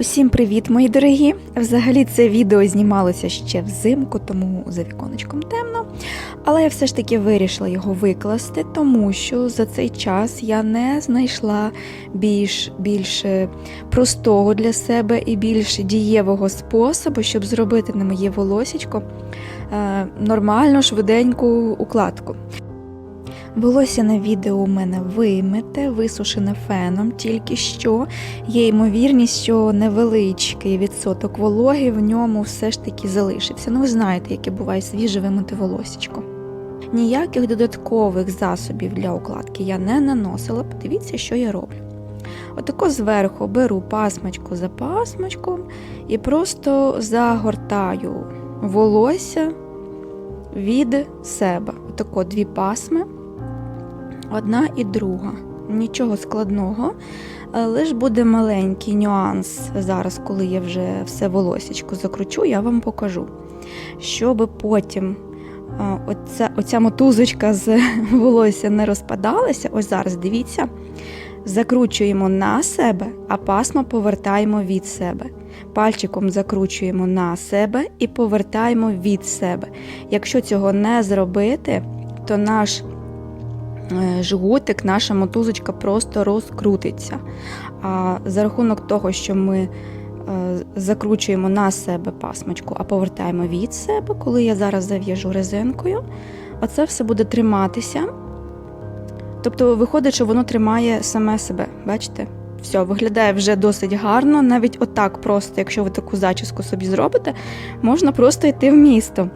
Усім привіт, мої дорогі! Взагалі це відео знімалося ще взимку, тому за віконечком темно. Але я все ж таки вирішила його викласти, тому що за цей час я не знайшла більш, більш простого для себе і більш дієвого способу, щоб зробити на моє волосічко е, нормальну, швиденьку укладку. Волосся на відео у мене вимите, висушене феном, тільки що є ймовірність, що невеличкий відсоток вологи в ньому все ж таки залишився. Ну, ви знаєте, яке буває свіже вимите волосечко. Ніяких додаткових засобів для укладки я не наносила. Подивіться, що я роблю. Отако зверху беру пасмочку за пасмочком і просто загортаю волосся від себе. Отако дві пасми одна і друга. Нічого складного, лише буде маленький нюанс зараз, коли я вже все волосечко закручу, я вам покажу. Щоб потім оця, оця мотузочка з волосся не розпадалася, ось зараз дивіться, закручуємо на себе, а пасмо повертаємо від себе. Пальчиком закручуємо на себе і повертаємо від себе. Якщо цього не зробити, то наш Е, жгутик, наша мотузочка просто розкрутиться. А за рахунок того, що ми е, закручуємо на себе пасмочку, а повертаємо від себе, коли я зараз зав'яжу резинкою, оце все буде триматися. Тобто, виходить, що воно тримає саме себе. Бачите? Все, виглядає вже досить гарно. Навіть отак просто, якщо ви таку зачіску собі зробите, можна просто йти в місто.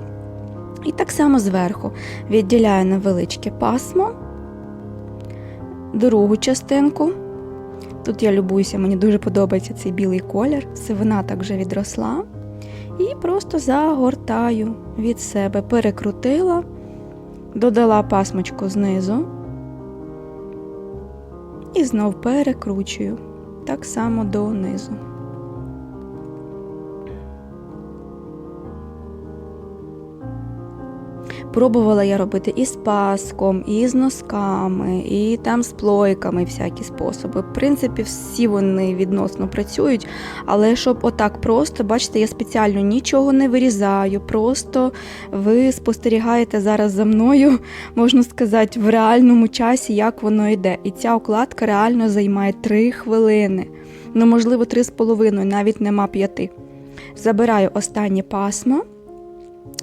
І так само зверху відділяю невеличке пасмо другу частинку. Тут я любуюся, мені дуже подобається цей білий колір, сивина так вже відросла. І просто загортаю від себе, перекрутила, додала пасмочку знизу і знов перекручую так само донизу. Пробувала я робити і з паском, і з носками, і там з плойками всякі способи. В принципі, всі вони відносно працюють, але щоб отак просто, бачите, я спеціально нічого не вирізаю, просто ви спостерігаєте зараз за мною, можна сказати, в реальному часі, як воно йде. І ця укладка реально займає 3 хвилини. Ну, можливо, 3,5, навіть нема 5. Забираю останнє пасмо.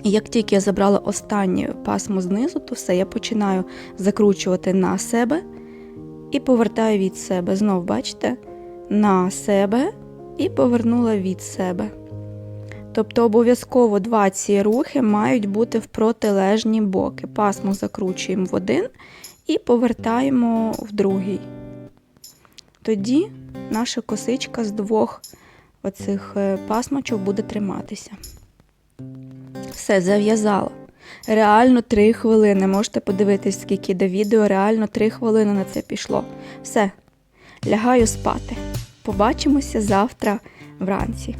І як тільки я забрала останнє пасмо знизу, то все, я починаю закручувати на себе і повертаю від себе. Знов, бачите, на себе і повернула від себе. Тобто обов'язково два ці рухи мають бути в протилежні боки. Пасмо закручуємо в один і повертаємо в другий. Тоді наша косичка з двох оцих е, пасмочок буде триматися. Все, зав'язала. Реально 3 хвилини. Можете подивитись, скільки до відео, реально 3 хвилини на це пішло. Все, лягаю спати. Побачимося завтра вранці.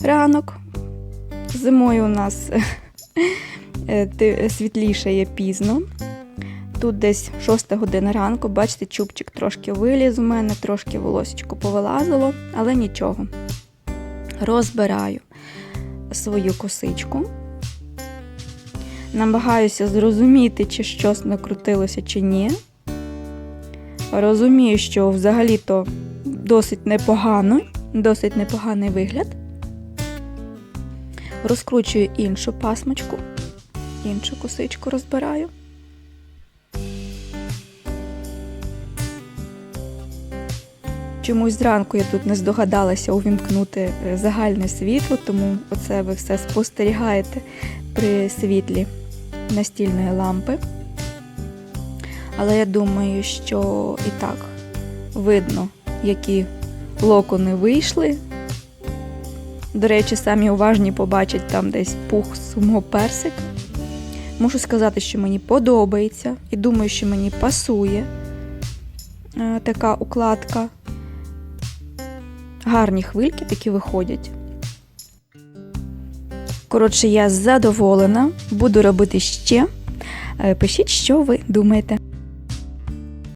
Ранок. Зимою у нас е, світліше є пізно. Тут десь 6 година ранку, бачите, чубчик трошки виліз у мене, трошки волосечко повилазило, але нічого. Розбираю свою косичку. Намагаюся зрозуміти, чи щось накрутилося, чи ні. Розумію, що взагалі-то досить непогано, досить непоганий вигляд. Розкручую іншу пасмочку, іншу косичку розбираю. Чомусь зранку я тут не здогадалася увімкнути е, загальне світло, тому оце ви все спостерігаєте при світлі настільної лампи. Але я думаю, що і так видно, які локони вийшли. До речі, самі уважні побачать там десь пух з мого персика. Можу сказати, що мені подобається, і думаю, що мені пасує е, така укладка. Гарні хвильки такі виходять. Коротше, я задоволена, буду робити ще. Е, Пишіть, що ви думаєте.